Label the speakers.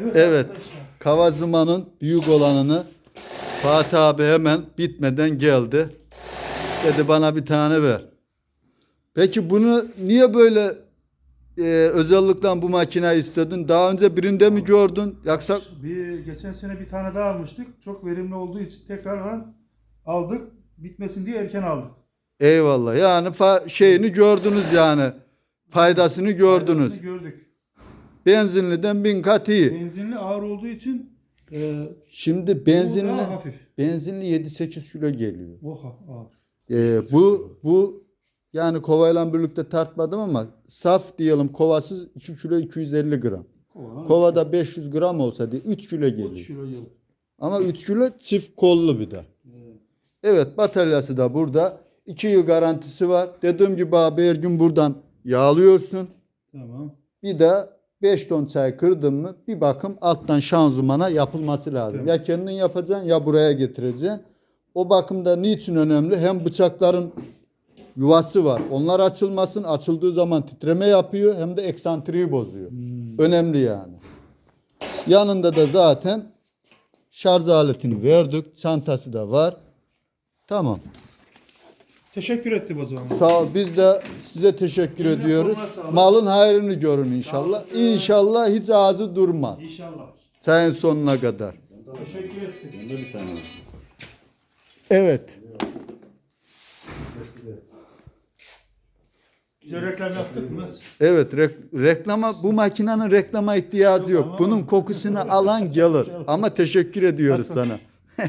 Speaker 1: Evet.
Speaker 2: arkadaşlar.
Speaker 1: Kavazıma'nın büyük olanını Fatih abi hemen bitmeden geldi. Dedi bana bir tane ver. Peki bunu niye böyle e, özellikle bu makineyi istedin? Daha önce birinde mi gördün? Yoksa
Speaker 2: Bir geçen sene bir tane daha almıştık. Çok verimli olduğu için tekrar aldık. Bitmesin diye erken aldık.
Speaker 1: eyvallah. Yani fa- şeyini gördünüz yani. Faydasını gördünüz.
Speaker 2: Faydasını gördük.
Speaker 1: Benzinliden bin kat iyi.
Speaker 2: Benzinli ağır olduğu için e,
Speaker 1: Şimdi benzinli
Speaker 2: daha hafif.
Speaker 1: benzinli 7-8 kilo geliyor.
Speaker 2: Ağır.
Speaker 1: Ee, bu bu yani kovayla birlikte tartmadım ama saf diyelim kovasız 2 kilo 250 gram.
Speaker 2: Kovanın
Speaker 1: Kovada 500 gram olsa diye 3 kilo
Speaker 2: 30
Speaker 1: geliyor.
Speaker 2: kilo yıl.
Speaker 1: Ama 3 kilo çift kollu bir de. Evet bataryası da burada. 2 yıl garantisi var. Dediğim gibi abi her gün buradan yağlıyorsun.
Speaker 2: Tamam.
Speaker 1: Bir de 5 ton çay kırdın mı bir bakım alttan şanzımana yapılması lazım.
Speaker 2: Tamam.
Speaker 1: Ya kendin yapacaksın ya buraya getireceksin. O bakımda niçin önemli? Hem bıçakların yuvası var. Onlar açılmasın. Açıldığı zaman titreme yapıyor hem de eksantriği bozuyor. Önemli yani. Yanında da zaten şarj aletini verdik. Çantası da var. Tamam.
Speaker 2: Teşekkür ettim o zaman.
Speaker 1: Sağ ol. Biz de size teşekkür
Speaker 2: Eline
Speaker 1: ediyoruz.
Speaker 2: koluna sağlık.
Speaker 1: Malın hayrını görün inşallah.
Speaker 2: olasın.
Speaker 1: İnşallah hiç ağzı durmaz.
Speaker 2: İnşallah.
Speaker 1: Çayın sonuna kadar.
Speaker 2: Teşekkür ettim.
Speaker 1: Evet.
Speaker 2: Güzel reklam yaptık mı?
Speaker 1: Evet rek- reklama bu makinenin reklama ihtiyacı
Speaker 2: Yok
Speaker 1: Bunun kokusunu alan gelir. Ama teşekkür ediyoruz sana.